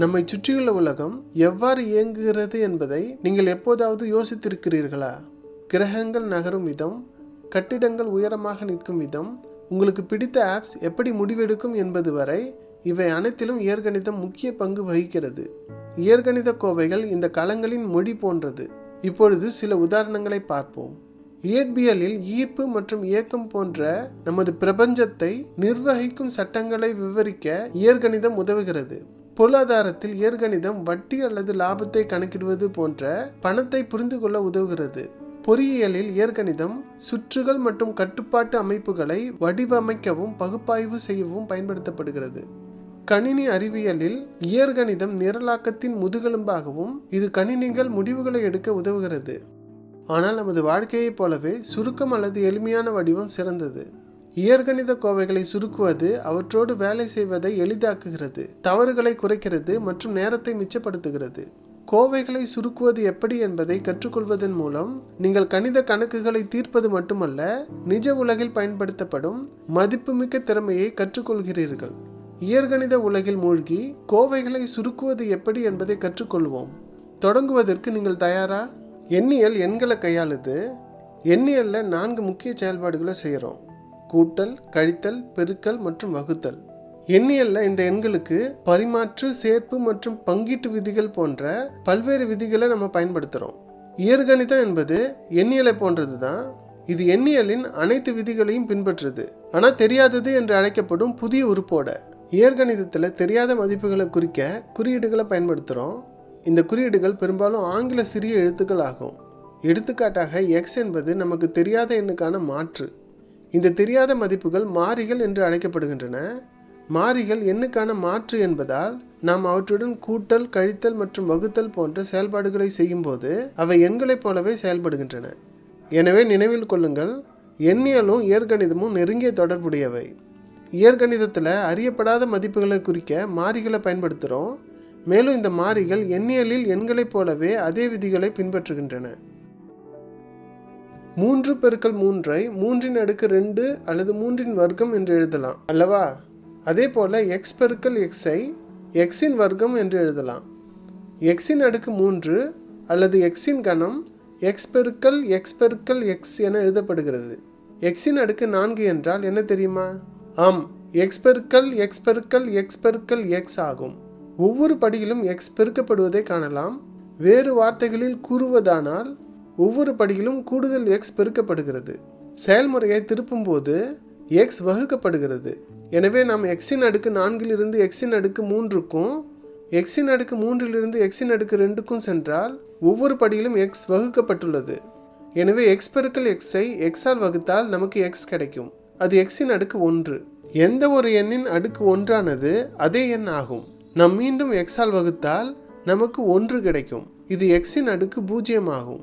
நம்மை சுற்றியுள்ள உலகம் எவ்வாறு இயங்குகிறது என்பதை நீங்கள் எப்போதாவது யோசித்திருக்கிறீர்களா? கிரகங்கள் நகரும் விதம் கட்டிடங்கள் உயரமாக நிற்கும் விதம் உங்களுக்கு பிடித்த ஆப்ஸ் எப்படி முடிவெடுக்கும் என்பது வரை இவை அனைத்திலும் இயற்கணிதம் முக்கிய பங்கு வகிக்கிறது. இயற்கணித கோவைகள் இந்த களங்களின் மொழி போன்றது. இப்பொழுது சில உதாரணங்களை பார்ப்போம். இயற்பியலில் ஈர்ப்பு மற்றும் இயக்கம் போன்ற நமது பிரபஞ்சத்தை நிர்வகிக்கும் சட்டங்களை விவரிக்க இயற்கணிதம் உதவுகிறது. பொருளாதாரத்தில் இயற்கணிதம் வட்டி அல்லது லாபத்தை கணக்கிடுவது போன்ற பணத்தை புரிந்து கொள்ள உதவுகிறது. பொறியியலில் இயற்கணிதம் சுற்றுகள் மற்றும் கட்டுப்பாட்டு அமைப்புகளை வடிவமைக்கவும் பகுப்பாய்வு செய்யவும் பயன்படுத்தப்படுகிறது. கணினி அறிவியலில் இயற்கணிதம் நிரலாக்கத்தின் முதுகெலும்பாகவும் இது கணினிகள் முடிவுகளை எடுக்க உதவுகிறது. ஆனால் நமது வாழ்க்கையைப் போலவே சுருக்கம் அல்லது எளிமையான வடிவம் சிறந்தது. இயற்கணித கோவைகளை சுருக்குவது அவற்றோடு வேலை செய்வதை எளிதாக்குகிறது தவறுகளை குறைக்கிறது மற்றும் நேரத்தை மிச்சப்படுத்துகிறது. கோவைகளை சுருக்குவது எப்படி என்பதை கற்றுக்கொள்வதன் மூலம் நீங்கள் கணித கணக்குகளை தீர்ப்பது மட்டுமல்ல நிஜ உலகில் பயன்படுத்தப்படும் மதிப்புமிக்க திறமையை கற்றுக்கொள்கிறீர்கள். இயற்கணித உலகில் மூழ்கி கோவைகளை சுருக்குவது எப்படி என்பதை கற்றுக்கொள்வோம். தொடங்குவதற்கு நீங்கள் தயாரா? எண்ணியல் எண்களை கையாளுது. எண்ணியலில் நான்கு முக்கிய செயல்பாடுகளை செய்கிறோம். கூட்டல் கழித்தல் பெருக்கல் மற்றும் வகுத்தல். எண்ணியலில் இந்த எண்களுக்கு பரிமாற்று சேர்ப்பு மற்றும் பங்கீட்டு விதிகள் போன்ற பல்வேறு விதிகளை நம்ம பயன்படுத்துகிறோம் இயற்கணிதம் என்பது எண்ணியலை போன்றது தான் இது எண்ணியலின் அனைத்து விதிகளையும் பின்பற்றுது. ஆனால் தெரியாதது என்று அழைக்கப்படும் புதிய உறுப்போட இயற்கணிதத்தில் தெரியாத மதிப்புகளை குறிக்க குறியீடுகளை பயன்படுத்துகிறோம் இந்த குறியீடுகள் பெரும்பாலும் ஆங்கில சிறிய எழுத்துக்கள் ஆகும் எடுத்துக்காட்டாக எக்ஸ் என்பது நமக்கு தெரியாத எண்ணுக்கான மாற்று. இந்த தெரியாத மதிப்புகள் மாறிகள் என்று அழைக்கப்படுகின்றன. மாறிகள் எண்ணுக்கான மாற்று என்பதால் நாம் அவற்றுடன் கூட்டல் கழித்தல் மற்றும் வகுத்தல் போன்ற செயல்பாடுகளை செய்யும்போது அவை எண்களைப் போலவே செயல்படுகின்றன. எனவே நினைவில் கொள்ளுங்கள் எண்ணியலும் இயற்கணிதமும் நெருங்கிய தொடர்புடையவை. இயற்கணிதத்தில் அறியப்படாத மதிப்புகளை குறிக்க மாறிகளை பயன்படுத்துகிறோம் மேலும் இந்த மாறிகள் எண்ணியலில் எண்களைப் போலவே அதே விதிகளை பின்பற்றுகின்றன. மூன்று பெருக்கல் மூன்றை மூன்றின் அடுக்கு ரெண்டு அல்லது மூன்றின் வர்க்கம் என்று எழுதலாம். அல்லவா? அதே போல எக்ஸ் பெருக்கல் எக்ஸை எக்ஸின் வர்க்கம் என்று எழுதலாம். எக்ஸின் அடுக்கு மூன்று அல்லது எக்ஸின் கணம் எக்ஸ் பெருக்கல் எக்ஸ் பெருக்கல் எக்ஸ் என எழுதப்படுகிறது. எக்ஸின் அடுக்கு நான்கு என்றால் என்ன தெரியுமா? ஆம் எக்ஸ் பெருக்கல் எக்ஸ் பெருக்கல் எக்ஸ் பெருக்கல் எக்ஸ் ஆகும். ஒவ்வொரு படியிலும் எக்ஸ் பெருக்கப்படுவதை காணலாம். வேறு வார்த்தைகளில் கூறுவதானால் ஒவ்வொரு படியிலும் கூடுதல் எக்ஸ் பெருக்கப்படுகிறது. செயல்முறையை திருப்பும்போது எக்ஸ் வகுக்கப்படுகிறது. எனவே நாம் எக்ஸின் அடுக்கு நான்கிலிருந்து எக்ஸின் அடுக்கு மூன்றுக்கும் எக்ஸின் அடுக்கு மூன்றிலிருந்து எக்ஸின் அடுக்கு ரெண்டுக்கும் சென்றால் ஒவ்வொரு படியிலும் எக்ஸ் வகுக்கப்பட்டுள்ளது. எனவே எக்ஸ் பெருக்கல் எக்ஸை எக்ஸால் வகுத்தால் நமக்கு எக்ஸ் கிடைக்கும். அது எக்ஸின் அடுக்கு ஒன்று. எந்த ஒரு எண்ணின் அடுக்கு ஒன்றானது அதே எண் ஆகும். நாம் மீண்டும் எக்ஸால் வகுத்தால் நமக்கு ஒன்று கிடைக்கும். இது எக்ஸின் அடுக்கு பூஜ்ஜியம் ஆகும்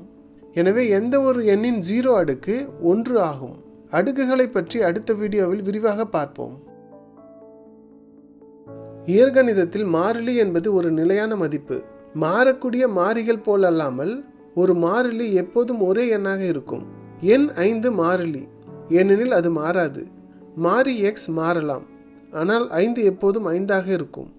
எனவே எந்த ஒரு எண்ணின் ஜீரோ அடுக்கு ஒன்று ஆகும். அடுக்குகளை பற்றி அடுத்த வீடியோவில் விரிவாக பார்ப்போம். இயற்கணிதத்தில் மாறிலி என்பது ஒரு நிலையான மதிப்பு. மாறக்கூடிய மாறிகள் போலல்லாமல் ஒரு மாறிலி எப்போதும் ஒரே எண்ணாக இருக்கும். எண் ஐந்து மாறிலி. ஏனெனில் அது மாறாது. மாறி எக்ஸ் மாறலாம். ஆனால் ஐந்து எப்போதும் ஐந்தாக இருக்கும்.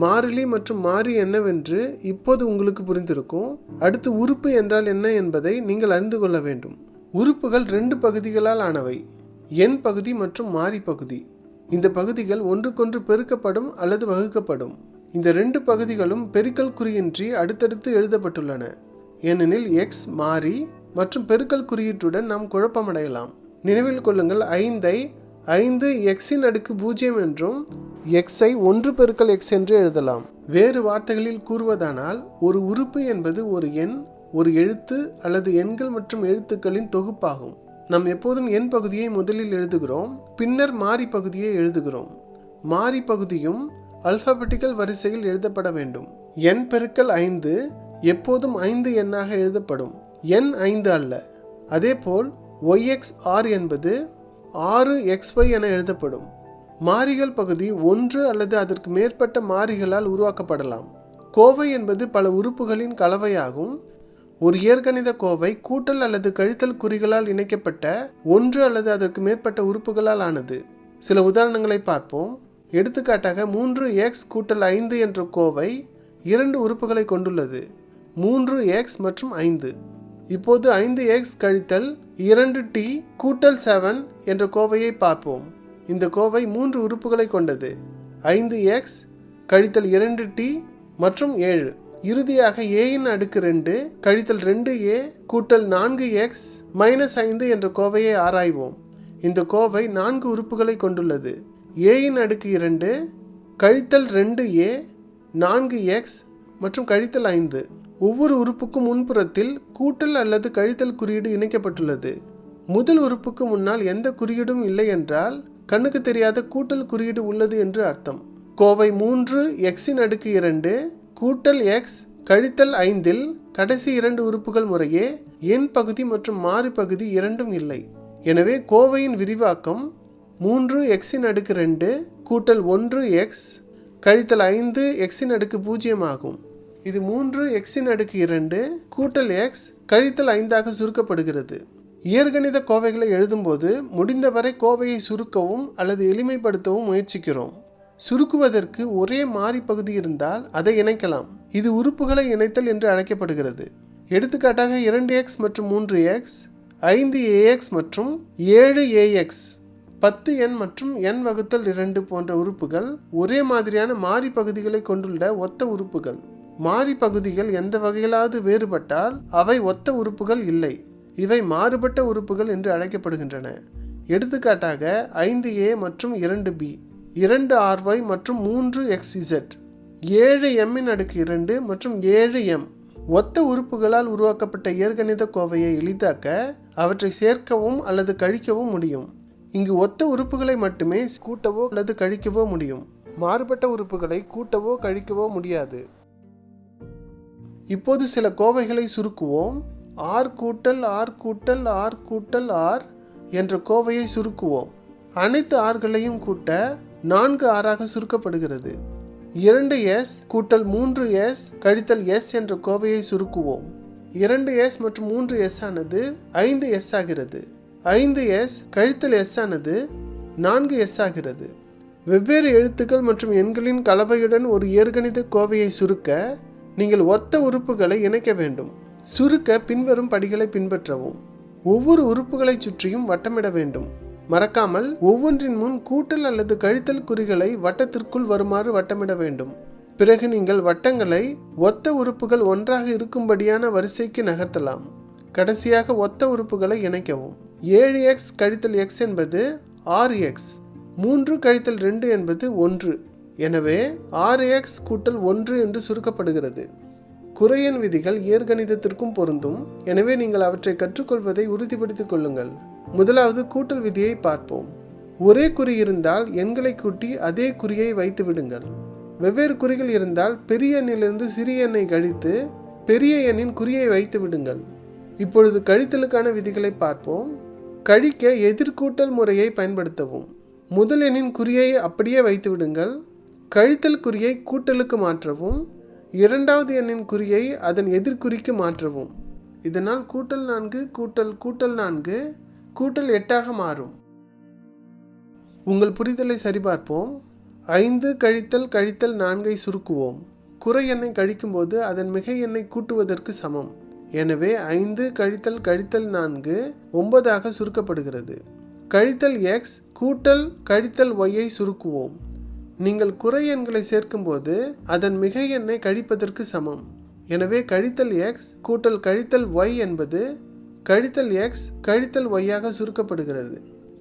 மாறிலி மற்றும் மாறி என்னவென்று இப்போது உங்களுக்கு புரிந்திருக்கும். அடுத்து உறுப்பு என்றால் என்ன என்பதை நீங்கள் அறிந்து கொள்ள வேண்டும். உறுப்புகள் ரெண்டு பகுதிகளால் ஆனவை. எண் பகுதி மற்றும் மாறி பகுதி. இந்த பகுதிகள் ஒன்றுக்கொன்று பெருக்கப்படும் அல்லது வகுக்கப்படும். இந்த ரெண்டு பகுதிகளும் பெருக்கல் குறியின்றி அடுத்தடுத்து எழுதப்பட்டுள்ளன. ஏனெனில் எக்ஸ் மாறி மற்றும் பெருக்கல் குறியீட்டுடன் நாம் குழப்பமடையலாம். நினைவில் கொள்ளுங்கள் ஐந்தை ஐந்து எக்ஸின் அடுக்கு பூஜ்ஜியம் என்றும் எக்ஸை ஒன்று பெருக்கல் எக்ஸ் என்று எழுதலாம். வேறு வார்த்தைகளில் கூறுவதானால் ஒரு உறுப்பு என்பது ஒரு எண் ஒரு எழுத்து அல்லது எண்கள் மற்றும் எழுத்துக்களின் தொகுப்பாகும். நாம் எப்போதும் எண் பகுதியை முதலில் எழுதுகிறோம் பின்னர் மாறி பகுதியை எழுதுகிறோம். மாறி பகுதியும் அல்பாபெட்டிக்கல் வரிசையில் எழுதப்பட வேண்டும். எண் பெருக்கல் ஐந்து எப்போதும் ஐந்து எண்ணாக எழுதப்படும். எண் ஐந்து அல்ல. அதேபோல் ஒய்எக்ஸ் ஆர் என்பது ஆறு எக்ஸ் ஒய் என எழுதப்படும். மாறிகள் பகுதி ஒன்று அல்லது அதற்கு மேற்பட்ட மாறிகளால் உருவாக்கப்படலாம். கோவை என்பது பல உறுப்புகளின் கலவையாகும். ஒரு இயற்கணித கோவை கூட்டல் அல்லது கழித்தல் குறிகளால் இணைக்கப்பட்ட ஒன்று அல்லது அதற்கு மேற்பட்ட உறுப்புகளால் ஆனது. சில உதாரணங்களை பார்ப்போம். எடுத்துக்காட்டாக மூன்று எக்ஸ் கூட்டல் ஐந்து என்ற கோவை இரண்டு உறுப்புகளை கொண்டுள்ளது. மூன்று எக்ஸ் மற்றும் ஐந்து. இப்போது ஐந்து எக்ஸ் கழித்தல் இரண்டு டி கூட்டல் செவன் என்ற கோவையை பார்ப்போம். இந்த கோவை மூன்று உறுப்புகளை கொண்டது. ஐந்து எக்ஸ் கழித்தல் இரண்டு டி மற்றும் ஏழு. இறுதியாக ஏயின் அடுக்கு ரெண்டு கழித்தல் ரெண்டு ஏ கூட்டல் நான்கு எக்ஸ் மைனஸ் ஐந்து என்ற கோவையை ஆராய்வோம். இந்த கோவை நான்கு உறுப்புகளை கொண்டுள்ளது. ஏயின் அடுக்கு இரண்டு கழித்தல் ரெண்டு ஏ நான்கு எக்ஸ் மற்றும் கழித்தல் ஐந்து. ஒவ்வொரு உறுப்புக்கும் முன்புறத்தில் கூட்டல் அல்லது கழித்தல் குறியீடு இணைக்கப்பட்டுள்ளது. முதல் உறுப்புக்கு முன்னால் எந்த குறியீடும் இல்லை என்றால் கண்ணுக்கு தெரியாத கூட்டல் குறியீடு உள்ளது என்று அர்த்தம். கோவை மூன்று எக்ஸின் அடுக்கு இரண்டு கூட்டல் எக்ஸ் கழித்தல் ஐந்தில் கடைசி இரண்டு உறுப்புகள் முறையே எண் பகுதி மற்றும் மாறு பகுதி இரண்டும் இல்லை. எனவே கோவையின் விரிவாக்கம் மூன்று எக்ஸின் அடுக்கு ரெண்டு கூட்டல் ஒன்று எக்ஸ் கழித்தல் ஐந்து எக்ஸின் அடுக்கு பூஜ்ஜியம் ஆகும். இது மூன்று எக்ஸின் அடுக்கு இரண்டு கூட்டல் எக்ஸ் கழித்தல் ஐந்தாக சுருக்கப்படுகிறது. இயற்கணித கோவைகளை எழுதும்போது முடிந்தவரை கோவையை சுருக்கவும் அல்லது எளிமைப்படுத்தவும் முயற்சிக்கிறோம். சுருக்குவதற்கு ஒரே மாறி பகுதி இருந்தால் அதை இணைக்கலாம். இது உறுப்புகளை இணைத்தல் என்று அழைக்கப்படுகிறது. எடுத்துக்காட்டாக இரண்டு எக்ஸ் மற்றும் மூன்று எக்ஸ் ஐந்து ஏஎக்ஸ் மற்றும் ஏழு ஏஎக்ஸ் பத்து எண் மற்றும் எண் வகுத்தல் இரண்டு போன்ற உறுப்புகள் ஒரே மாதிரியான மாறி பகுதிகளை கொண்டுள்ள ஒத்த உறுப்புகள். மாறி பகுதிகள் எந்த வகையிலாவது வேறுபட்டால் அவை ஒத்த உறுப்புகள் இல்லை. இவை மாறுபட்ட உறுப்புகள் என்று அழைக்கப்படுகின்றன. எடுத்துக்காட்டாக ஐந்து ஏ மற்றும் இரண்டு பி இரண்டு ஆர்ஒய் மற்றும் மூன்று எக்ஸ் ஏழு எம்மின் அடுக்கு இரண்டு மற்றும் ஏழு எம் ஒத்த உறுப்புகளால் உருவாக்கப்பட்ட இயற்கணித கோவையை எளிதாக்க அவற்றை சேர்க்கவும் அல்லது கழிக்கவும் முடியும். இங்கு ஒத்த உறுப்புகளை மட்டுமே கூட்டவோ அல்லது கழிக்கவோ முடியும். மாறுபட்ட உறுப்புகளை கூட்டவோ கழிக்கவோ முடியாது. இப்போது சில கோவைகளை சுருக்குவோம். ஆர் கூட்டல் ஆர் கூட்டல் ஆர் கூட்டல் ஆர் என்ற கோவையை சுருக்குவோம். அனைத்து ஆர்களையும் கூட்ட நான்கு ஆறாக சுருக்கப்படுகிறது. இரண்டு எஸ் கூட்டல் மூன்று எஸ் கழித்தல் எஸ் என்ற கோவையை சுருக்குவோம். இரண்டு எஸ் மற்றும் மூன்று எஸ் ஆனது ஐந்து எஸ் ஆகிறது. ஐந்து எஸ் கழித்தல் எஸ் ஆனது நான்கு எஸ் ஆகிறது. வெவ்வேறு எழுத்துக்கள் மற்றும் எண்களின் கலவையுடன் ஒரு இயற்கணித கோவையை சுருக்க நீங்கள் ஒத்த உறுப்புகளை இணைக்க வேண்டும். சுருக்க பின்வரும் படிகளை பின்பற்றவும். ஒவ்வொரு உறுப்புகளை சுற்றியும் வட்டமிட வேண்டும். மறக்காமல் ஒவ்வொன்றின் முன் கூட்டல் அல்லது கழித்தல் குறிகளை வட்டத்திற்குள் வருமாறு வட்டமிட வேண்டும். பிறகு நீங்கள் வட்டங்களை ஒத்த உறுப்புகள் ஒன்றாக இருக்கும்படியான வரிசைக்கு நகர்த்தலாம். கடைசியாக ஒத்த உறுப்புகளை இணைக்கவும். ஏழு எக்ஸ் கழித்தல் எக்ஸ் என்பது ஆறு எக்ஸ். மூன்று கழித்தல் ரெண்டு என்பது ஒன்று. எனவே ஆறு எக்ஸ் கூட்டல் ஒன்று என்று சுருக்கப்படுகிறது. குறையின் விதிகள் இயற்கணிதத்திற்கும் பொருந்தும். எனவே நீங்கள் அவற்றை கற்றுக்கொள்வதை உறுதிப்படுத்திக் கொள்ளுங்கள். முதலாவது கூட்டல் விதியை பார்ப்போம். ஒரே குறி இருந்தால் எண்களை கூட்டி அதே குறியை வைத்து விடுங்கள். வெவ்வேறு குறிகள் இருந்தால் பெரிய எண்ணிலிருந்து சிறிய எண்ணை கழித்து பெரிய எண்ணின் குறியை வைத்து விடுங்கள். இப்பொழுது கழித்தலுக்கான விதிகளை பார்ப்போம். கழிக்க எதிர்கூட்டல் முறையை பயன்படுத்தவும். முதல் எண்ணின் குறியை அப்படியே வைத்து விடுங்கள். கழித்தல் குறியை கூட்டலுக்கு மாற்றவும் இரண்டாவது எண்ணின் குறியை அதன் எதிர்குறிக்கு மாற்றவும். இதனால் கூட்டல் நான்கு கூட்டல் கூட்டல் நான்கு கூட்டல் எட்டாக மாறும். உங்கள் புரிதலை சரிபார்ப்போம். ஐந்து கழித்தல் கழித்தல் நான்கை சுருக்குவோம். குறை எண்ணை கழிக்கும்போது அதன் மிகை எண்ணை கூட்டுவதற்கு சமம். எனவே ஐந்து கழித்தல் கழித்தல் நான்கு ஒன்பதாக சுருக்கப்படுகிறது. கழித்தல் எக்ஸ் கூட்டல் கழித்தல் ஒய்யை சுருக்குவோம். நீங்கள் குறை எண்களை சேர்க்கும்போது அதன் மிகை எண்ணை கழிப்பதற்கு சமம். எனவே கழித்தல் எக்ஸ் கூட்டல் கழித்தல் ஒய் என்பது கழித்தல் எக்ஸ் கழித்தல் ஒய்யாக சுருக்கப்படுகிறது.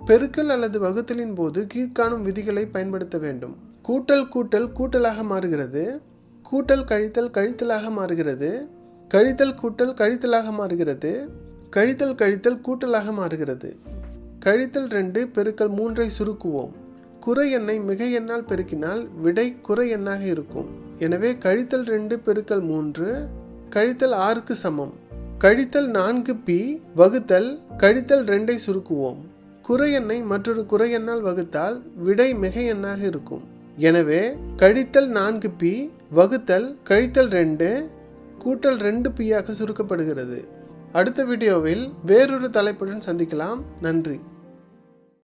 பெருக்கல் அல்லது வகுத்தலின் போது கீழ்காணும் விதிகளை பயன்படுத்த வேண்டும். கூட்டல் கூட்டல் கூட்டலாக மாறுகிறது. கூட்டல் கழித்தல் கழித்தலாக மாறுகிறது. கழித்தல் கூட்டல் கழித்தலாக மாறுகிறது. கழித்தல் கழித்தல் கூட்டலாக மாறுகிறது. கழித்தல் ரெண்டு பெருக்கல் மூன்றை சுருக்குவோம். குறை எண்ணை மிக எண்ணால் பெருக்கினால் விடை குறை எண்ணாக இருக்கும். எனவே கழித்தல் ரெண்டு பெருக்கல் மூன்று கழித்தல் ஆறுக்கு சமம். கழித்தல் நான்கு பி வகுத்தல் கழித்தல் ரெண்டை சுருக்குவோம். குறை எண்ணை மற்றொரு குறை எண்ணால் வகுத்தால் விடை மிக எண்ணாக இருக்கும். எனவே கழித்தல் நான்கு பி வகுத்தல் கழித்தல் ரெண்டு கூட்டல் ரெண்டு பியாக சுருக்கப்படுகிறது. அடுத்த வீடியோவில் வேறொரு தலைப்புடன் சந்திக்கலாம். நன்றி.